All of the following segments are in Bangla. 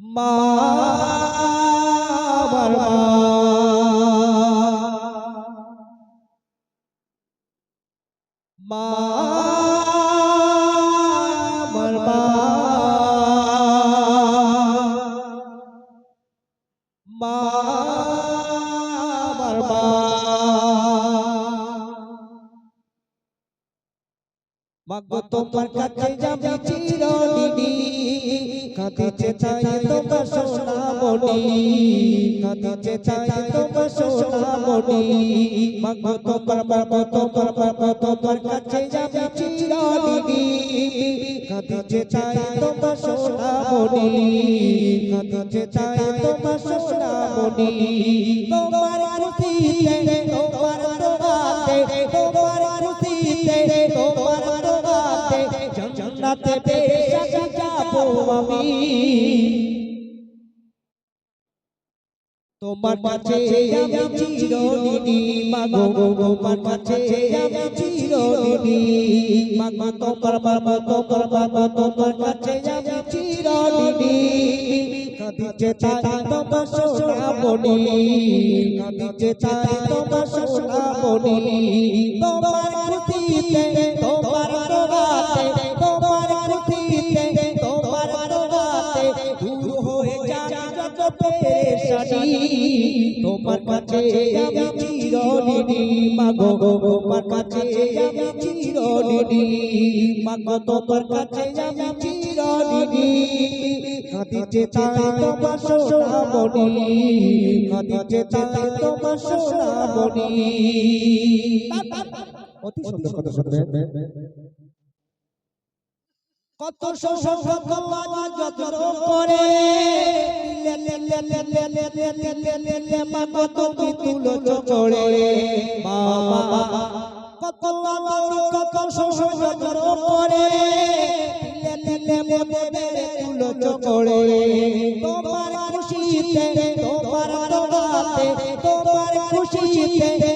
মা মা মাগো তোমার কাছে যাবে চিরদিনই। কাঁদিছে চাই তোমার সোনা মনি কাঁদিছে চাই তোমার সোনা মনি মাগো তোমার মাগো তোমার মাগো তোমার কাছে যাবে চিরদিনই। কাঁদিছে চাই তোমার সোনা মনি কাঁদিছে চাই তোমার সোনা মনি তোমার খুশিতে তোমার দোয়াতে তোমার খুশিতে জান্নাতে বেশা যাব আমি। তোমার কাছে আমি চিরদিনই মাগো, তোমার কাছে আমি চিরদিনই মাগো, তোমার বাবা তোমার বাবা, তোমার কাছে আমি চিরদিনই। তোমার সোনা তোমার খুশিতে তোমার কত পেরেশানি তোমার কাছে আমি মা গো, তোমার কাছে আমি মা গো তোমার কাছে আমি তোমার তোমার অতি সুন্দর কথা কত শোষণ কত যত্ন করে। কত তোমার খুশিতে তোমার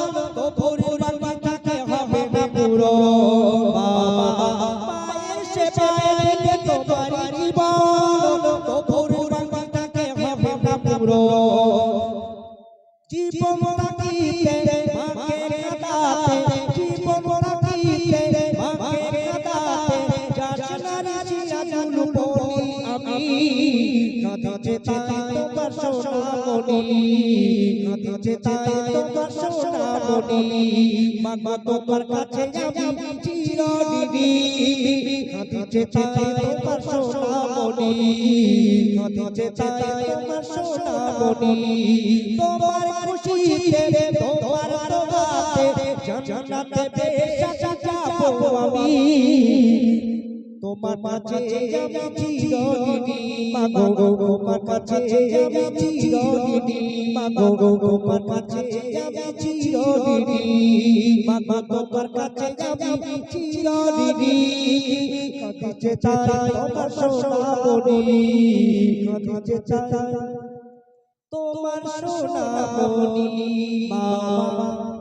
বলো বাবা মায়ের সেবায় তো পারি বলো তো গরু মাটাকে হবে না পুরো জীবন তাকিতে মাকে কাটাতে আমি। তোমার সোনা মনি কাঁদিছে তাই তোমার সোনা মনি মাগো তোমার কাছে আমি খুশিতে তোমার কাছে আমি চিরদিনই মাগো তোমার কাছে আমি চিরদিনই মাগো তোমার কাছে আমি চিরদিনই মাগো তোমার কাছে আমি চিরদিনই কাঁদিছে তাই তোমার সোনা কাঁদিছে তাই তোমার সোনা মা।